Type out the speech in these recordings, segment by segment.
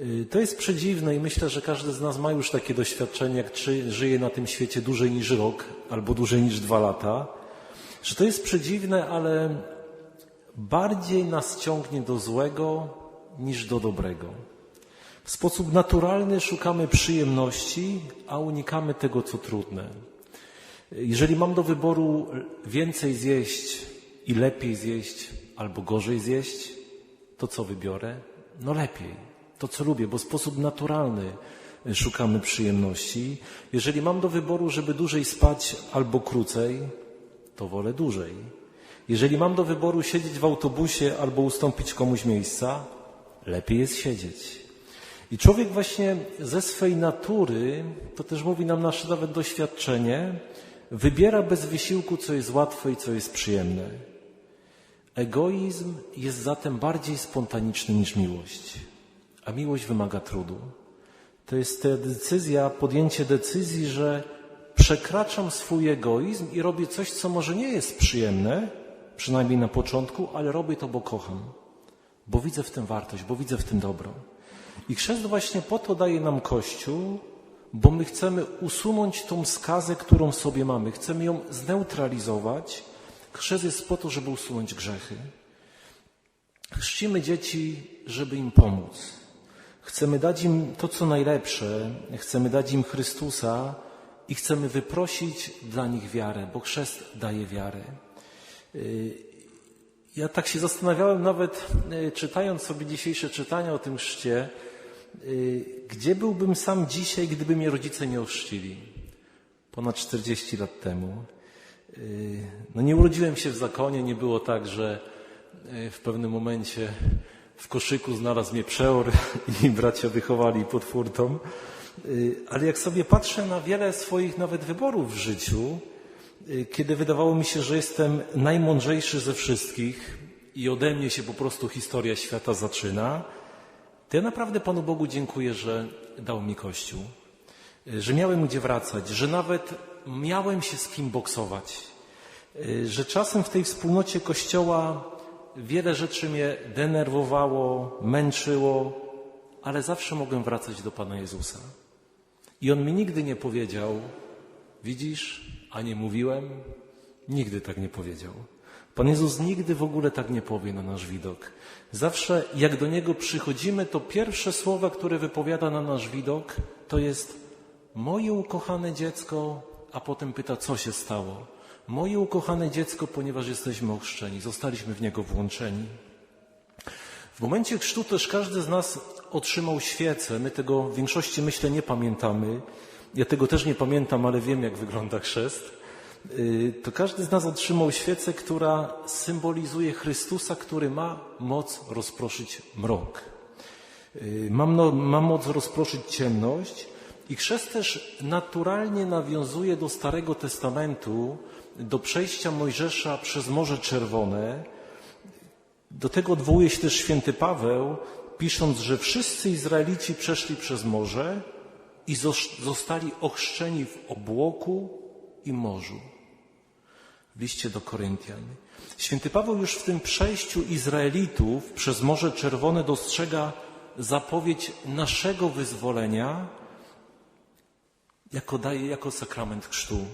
Y, To jest przedziwne i myślę, że każdy z nas ma już takie doświadczenie, jak żyje na tym świecie dłużej niż rok albo dłużej niż dwa lata, że to jest przedziwne, ale bardziej nas ciągnie do złego niż do dobrego. W sposób naturalny szukamy przyjemności, a unikamy tego, co trudne. Jeżeli mam do wyboru więcej zjeść i lepiej zjeść, albo gorzej zjeść, to co wybiorę? No lepiej. To, co lubię, bo w sposób naturalny szukamy przyjemności. Jeżeli mam do wyboru, żeby dłużej spać albo krócej, to wolę dłużej. Jeżeli mam do wyboru siedzieć w autobusie albo ustąpić komuś miejsca, lepiej jest siedzieć. I człowiek właśnie ze swej natury, to też mówi nam nasze nawet doświadczenie, wybiera bez wysiłku, co jest łatwe i co jest przyjemne. Egoizm jest zatem bardziej spontaniczny niż miłość, a miłość wymaga trudu. To jest ta decyzja, podjęcie decyzji, że przekraczam swój egoizm i robię coś, co może nie jest przyjemne, przynajmniej na początku, ale robię to, bo kocham, bo widzę w tym wartość, bo widzę w tym dobro. I chrzest właśnie po to daje nam Kościół, bo my chcemy usunąć tą skazę, którą sobie mamy. Chcemy ją zneutralizować. Chrzest jest po to, żeby usunąć grzechy. Chrzcimy dzieci, żeby im pomóc. Chcemy dać im to, co najlepsze. Chcemy dać im Chrystusa i chcemy wyprosić dla nich wiarę, bo chrzest daje wiarę. Ja tak się zastanawiałem nawet, y, czytając sobie dzisiejsze czytania o tym chrzcie, y, gdzie byłbym sam dzisiaj, gdyby mnie rodzice nie ochrzcili? Ponad 40 lat temu. Y, No nie urodziłem się w zakonie, nie było tak, że y, w pewnym momencie w koszyku znalazł mnie przeor i bracia wychowali pod furtą. Y, Ale jak sobie patrzę na wiele swoich nawet wyborów w życiu, y, kiedy wydawało mi się, że jestem najmądrzejszy ze wszystkich i ode mnie się po prostu historia świata zaczyna, to ja naprawdę Panu Bogu dziękuję, że dał mi Kościół, y, że miałem gdzie wracać, że nawet miałem się z kim boksować, że czasem w tej wspólnocie Kościoła wiele rzeczy mnie denerwowało, męczyło, ale zawsze mogłem wracać do Pana Jezusa. I On mi nigdy nie powiedział, widzisz, a nie mówiłem? Nigdy tak nie powiedział. Pan Jezus nigdy w ogóle tak nie powie na nasz widok. Zawsze jak do Niego przychodzimy, to pierwsze słowa, które wypowiada na nasz widok, to jest moje ukochane dziecko, a potem pyta, co się stało. Moje ukochane dziecko, ponieważ jesteśmy ochrzczeni, zostaliśmy w Niego włączeni. W momencie chrztu też każdy z nas otrzymał świecę. My tego w większości myślę nie pamiętamy. Ja tego też nie pamiętam, ale wiem jak wygląda chrzest. Y, To każdy z nas otrzymał świecę, która symbolizuje Chrystusa, który ma moc rozproszyć mrok. Y, Ma, mno- ma moc rozproszyć ciemność i chrzest też naturalnie nawiązuje do Starego Testamentu, do przejścia Mojżesza przez Morze Czerwone, do tego odwołuje się też święty Paweł, pisząc, że wszyscy Izraelici przeszli przez morze i zos- zostali ochrzczeni w obłoku i morzu. W liście do Koryntian. Święty Paweł już w tym przejściu Izraelitów przez Morze Czerwone dostrzega zapowiedź naszego wyzwolenia, jako daje jako sakrament chrztu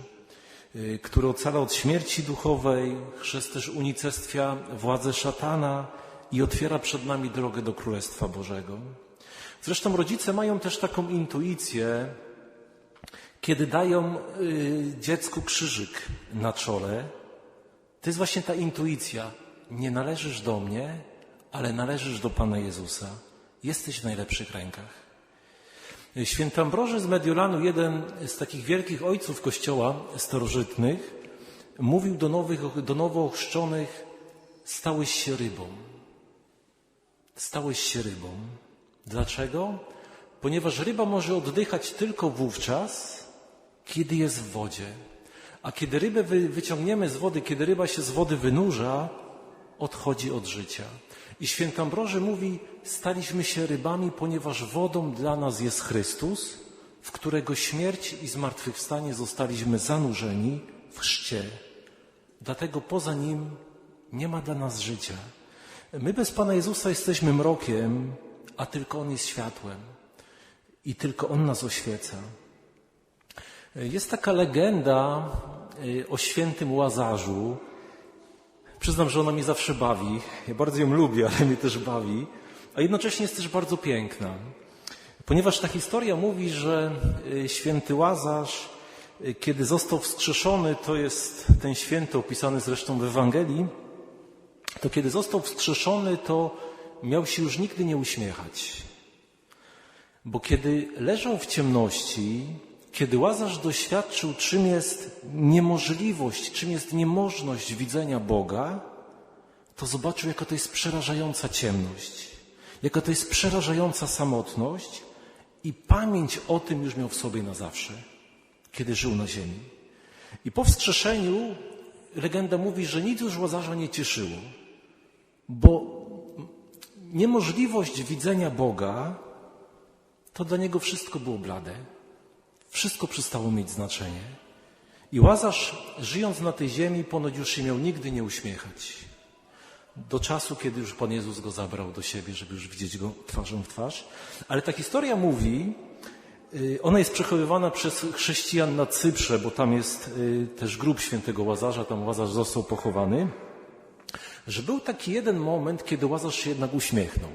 y, który ocala od śmierci duchowej, chrzest też unicestwia władzę szatana i otwiera przed nami drogę do Królestwa Bożego. Zresztą rodzice mają też taką intuicję, kiedy dają y, dziecku krzyżyk na czole. To jest właśnie ta intuicja. Nie należysz do mnie, ale należysz do Pana Jezusa. Jesteś w najlepszych rękach. Święty z Mediolanu, jeden z takich wielkich ojców Kościoła starożytnych, mówił do, nowych, do nowo ochrzczonych, stałeś się rybą. Stałeś się rybą. Dlaczego? Ponieważ ryba może oddychać tylko wówczas, kiedy jest w wodzie. A kiedy rybę wy, wyciągniemy z wody, kiedy ryba się z wody wynurza, odchodzi od życia. I święty Ambroży mówi, staliśmy się rybami, ponieważ wodą dla nas jest Chrystus, w którego śmierć i zmartwychwstanie zostaliśmy zanurzeni w chrzcie. Dlatego poza Nim nie ma dla nas życia. My bez Pana Jezusa jesteśmy mrokiem, a tylko On jest światłem i tylko On nas oświeca. Jest taka legenda y, o świętym Łazarzu. Przyznam, że ona mnie zawsze bawi. Ja bardzo ją lubię, ale mnie też bawi. A jednocześnie jest też bardzo piękna. Ponieważ ta historia mówi, że y, święty Łazarz, y, kiedy został wskrzeszony, to jest ten święty opisany zresztą w Ewangelii, to kiedy został wskrzeszony, to miał się już nigdy nie uśmiechać. Bo kiedy leżał w ciemności, kiedy Łazarz doświadczył, czym jest niemożliwość, czym jest niemożność widzenia Boga, to zobaczył, jaka to jest przerażająca ciemność, jaka to jest przerażająca samotność i pamięć o tym już miał w sobie na zawsze, kiedy żył na ziemi. I po wskrzeszeniu legenda mówi, że nic już Łazarza nie cieszyło, bo niemożliwość widzenia Boga to dla niego wszystko było blade. Wszystko przestało mieć znaczenie. I Łazarz, żyjąc na tej ziemi, ponoć już się miał nigdy nie uśmiechać. Do czasu, kiedy już Pan Jezus go zabrał do siebie, żeby już widzieć go twarzą w twarz. Ale ta historia mówi, y, ona jest przechowywana przez chrześcijan na Cyprze, bo tam jest y, też grób świętego Łazarza, tam Łazarz został pochowany, że był taki jeden moment, kiedy Łazarz się jednak uśmiechnął.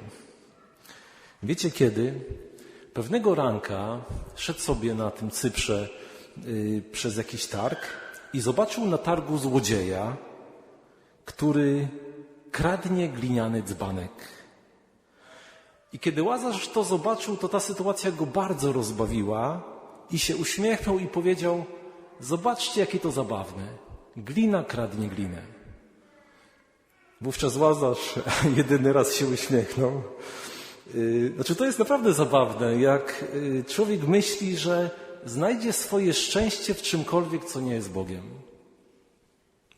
Wiecie kiedy? Pewnego ranka szedł sobie na tym Cyprze yy, przez jakiś targ i zobaczył na targu złodzieja, który kradnie gliniany dzbanek. I kiedy Łazarz to zobaczył, to ta sytuacja go bardzo rozbawiła i się uśmiechnął i powiedział: Zobaczcie, jakie to zabawne. Glina kradnie glinę. Wówczas Łazarz jedyny raz się uśmiechnął Y, znaczy, to jest naprawdę zabawne, jak y, człowiek myśli, że znajdzie swoje szczęście w czymkolwiek, co nie jest Bogiem.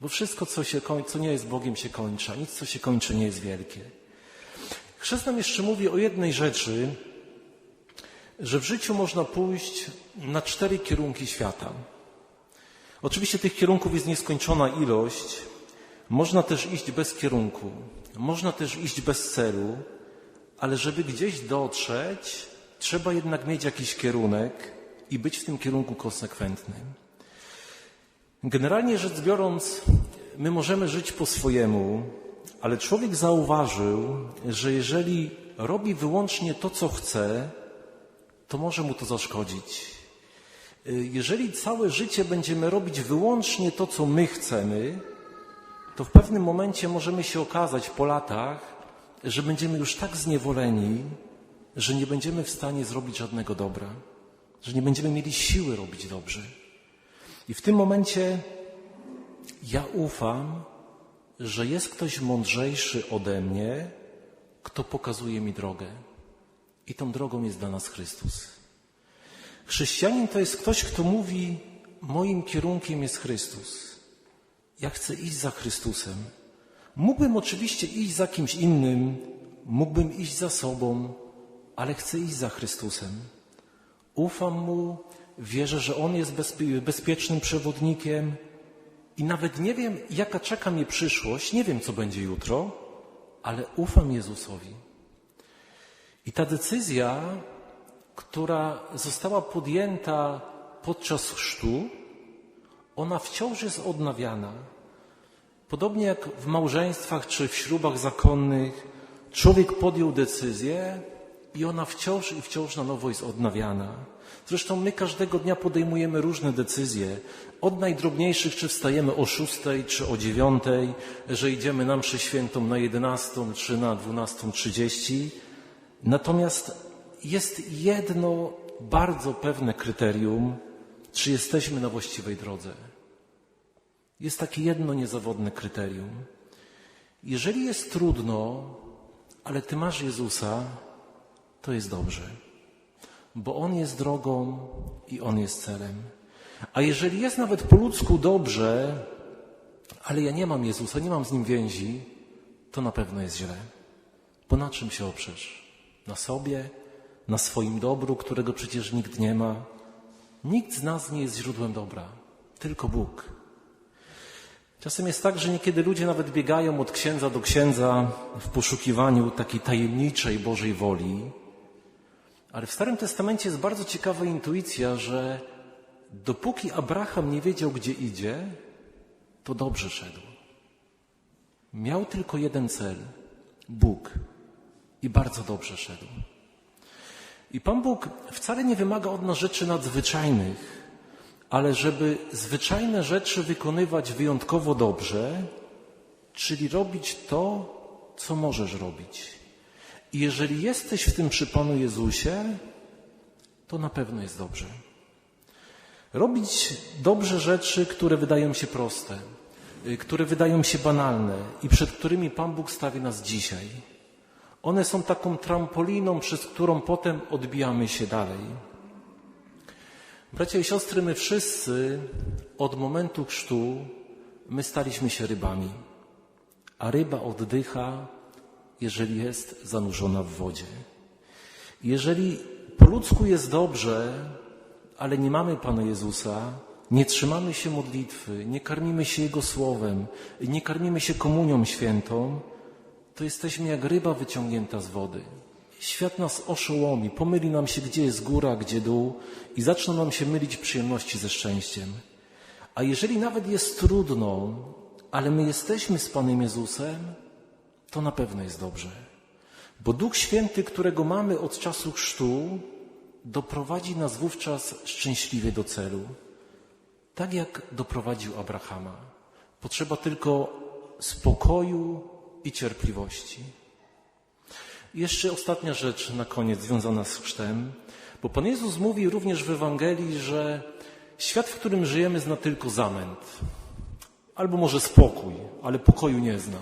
Bo wszystko, co, się, co nie jest Bogiem, się kończy, a nic, co się kończy, nie jest wielkie. Chrzest nam jeszcze mówi o jednej rzeczy, że w życiu można pójść na cztery kierunki świata. Oczywiście tych kierunków jest nieskończona ilość. Można też iść bez kierunku. Można też iść bez celu ale żeby gdzieś dotrzeć, trzeba jednak mieć jakiś kierunek i być w tym kierunku konsekwentnym. Generalnie rzecz biorąc, my możemy żyć po swojemu, ale człowiek zauważył, że jeżeli robi wyłącznie to, co chce, to może mu to zaszkodzić. Jeżeli całe życie będziemy robić wyłącznie to, co my chcemy, to w pewnym momencie możemy się okazać po latach, że będziemy już tak zniewoleni, że nie będziemy w stanie zrobić żadnego dobra, że nie będziemy mieli siły robić dobrze. I w tym momencie ja ufam, że jest ktoś mądrzejszy ode mnie, kto pokazuje mi drogę. I tą drogą jest dla nas Chrystus. Chrześcijanin to jest ktoś, kto mówi: Moim kierunkiem jest Chrystus. Ja chcę iść za Chrystusem. Mógłbym oczywiście iść za kimś innym, mógłbym iść za sobą, ale chcę iść za Chrystusem. Ufam Mu, wierzę, że On jest bezpiecznym przewodnikiem i nawet nie wiem, jaka czeka mnie przyszłość, nie wiem, co będzie jutro, ale ufam Jezusowi. I ta decyzja, która została podjęta podczas chrztu, ona wciąż jest odnawiana. Podobnie jak w małżeństwach czy w ślubach zakonnych, człowiek podjął decyzję i ona wciąż i wciąż na nowo jest odnawiana. Zresztą my każdego dnia podejmujemy różne decyzje. Od najdrobniejszych, czy wstajemy o szóstej, czy o dziewiątej, że idziemy na mszę świętą na jedenastą, czy na dwunastą trzydzieści. Natomiast jest jedno bardzo pewne kryterium, czy jesteśmy na właściwej drodze. Jest takie jedno niezawodne kryterium. Jeżeli jest trudno, ale Ty masz Jezusa, to jest dobrze, bo On jest drogą i On jest celem. A jeżeli jest nawet po ludzku dobrze, ale ja nie mam Jezusa, nie mam z Nim więzi, to na pewno jest źle. Bo na czym się oprzesz? Na sobie? Na swoim dobru, którego przecież nikt nie ma? Nikt z nas nie jest źródłem dobra, tylko Bóg. Czasem jest tak, że niekiedy ludzie nawet biegają od księdza do księdza w poszukiwaniu takiej tajemniczej Bożej woli. Ale w Starym Testamencie jest bardzo ciekawa intuicja, że dopóki Abraham nie wiedział, gdzie idzie, to dobrze szedł. Miał tylko jeden cel Bóg. I bardzo dobrze szedł. I Pan Bóg wcale nie wymaga od nas rzeczy nadzwyczajnych, ale żeby zwyczajne rzeczy wykonywać wyjątkowo dobrze, czyli robić to, co możesz robić. I jeżeli jesteś w tym przy Panu Jezusie, to na pewno jest dobrze. Robić dobrze rzeczy, które wydają się proste, y, które wydają się banalne i przed którymi Pan Bóg stawi nas dzisiaj. One są taką trampoliną, przez którą potem odbijamy się dalej. Bracia i siostry, my wszyscy od momentu chrztu my staliśmy się rybami, a ryba oddycha, jeżeli jest zanurzona w wodzie. Jeżeli po ludzku jest dobrze, ale nie mamy Pana Jezusa, nie trzymamy się modlitwy, nie karmimy się Jego Słowem, nie karmimy się komunią świętą, to jesteśmy jak ryba wyciągnięta z wody. Świat nas oszołomi, pomyli nam się, gdzie jest góra, gdzie dół i zaczną nam się mylić przyjemności ze szczęściem. A jeżeli nawet jest trudno, ale my jesteśmy z Panem Jezusem, to na pewno jest dobrze. Bo Duch Święty, którego mamy od czasu chrztu, doprowadzi nas wówczas szczęśliwie do celu. Tak jak doprowadził Abrahama. Potrzeba tylko spokoju i cierpliwości. Jeszcze ostatnia rzecz na koniec związana z chrztem, bo Pan Jezus mówi również w Ewangelii, że świat, w którym żyjemy, zna tylko zamęt, albo może spokój, ale pokoju nie zna.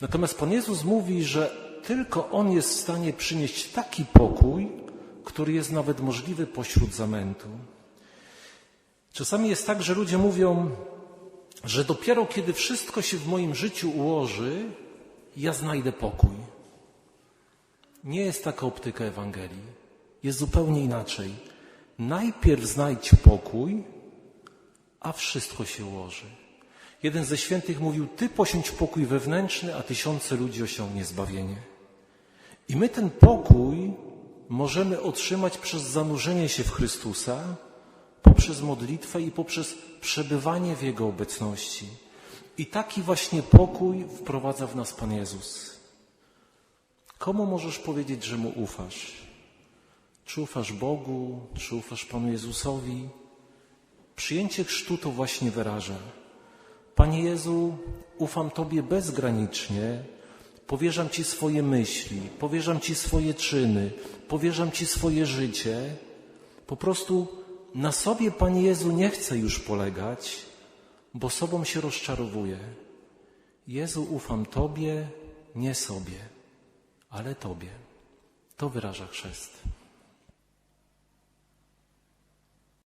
Natomiast Pan Jezus mówi, że tylko On jest w stanie przynieść taki pokój, który jest nawet możliwy pośród zamętu. Czasami jest tak, że ludzie mówią, że dopiero kiedy wszystko się w moim życiu ułoży, ja znajdę pokój. Nie jest taka optyka Ewangelii. Jest zupełnie inaczej. Najpierw znajdź pokój, a wszystko się ułoży. Jeden ze świętych mówił, ty posiądź pokój wewnętrzny, a tysiące ludzi osiągnie zbawienie. I my ten pokój możemy otrzymać przez zanurzenie się w Chrystusa, poprzez modlitwę i poprzez przebywanie w Jego obecności. I taki właśnie pokój wprowadza w nas Pan Jezus. Komu możesz powiedzieć, że Mu ufasz? Czy ufasz Bogu, czy ufasz Panu Jezusowi? Przyjęcie chrztu to właśnie wyraża. Panie Jezu, ufam Tobie bezgranicznie, powierzam Ci swoje myśli, powierzam Ci swoje czyny, powierzam Ci swoje życie. Po prostu na sobie, Panie Jezu, nie chcę już polegać, bo sobą się rozczarowuję. Jezu, ufam Tobie, nie sobie, ale Tobie. To wyraża chrzest.